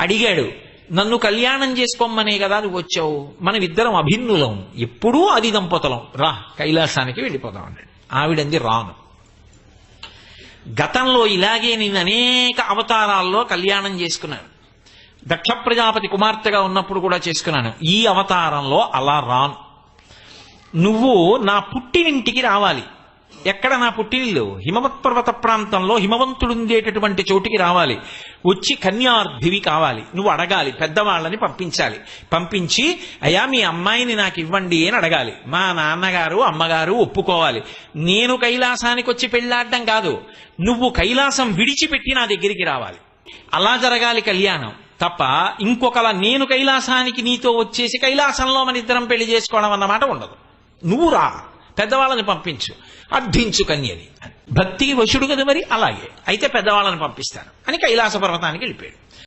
అడిగాడు నన్ను కళ్యాణం చేసుకోమనే కదా నువ్వు వచ్చావు? మనం ఇద్దరం అభిన్నులం. ఎప్పుడూ అది దంపతులం రా కైలాసానికి వెళ్ళిపోదాం అన్నాడు. ఆవిడంది రాను. గతంలో ఇలాగే నేను అనేక అవతారాల్లో కళ్యాణం చేసుకున్నాను. దక్ష ప్రజాపతి కుమార్తెగా ఉన్నప్పుడు కూడా చేసుకున్నాను. ఈ అవతారంలో అలా రాను. నువ్వు నా పుట్టినింటికి రావాలి. ఎక్కడ నా పుట్టినిల్లు? హిమవత్ పర్వత ప్రాంతంలో హిమవంతుడుండేటటువంటి చోటికి రావాలి. వచ్చి కన్యార్థివి కావాలి. నువ్వు అడగాలి పెద్దవాళ్ళని పంపించాలి. పంపించి అయ్యా మీ అమ్మాయిని నాకు ఇవ్వండి అని అడగాలి. మా నాన్నగారు అమ్మగారు ఒప్పుకోవాలి. నేను కైలాసానికి వచ్చి పెళ్ళాడడం కాదు. నువ్వు కైలాసం విడిచిపెట్టి నా దగ్గరికి రావాలి. అలా జరగాలి కళ్యాణం. తప్ప ఇంకొకలా నేను కైలాసానికి నీతో వచ్చేసి కైలాసంలో మన ఇద్దరం పెళ్ళి చేసుకోవడం అన్నమాట ఉండదు. నువ్వు రా. పెద్దవాళ్ళని పంపించు. అర్థించు కన్యని భక్తి భక్తికి వశుడు కదా మరి? అలాగే. అయితే పెద్దవాళ్ళని పంపిస్తాను. అని కైలాస పర్వతానికి వెళ్ళిపోయాడు.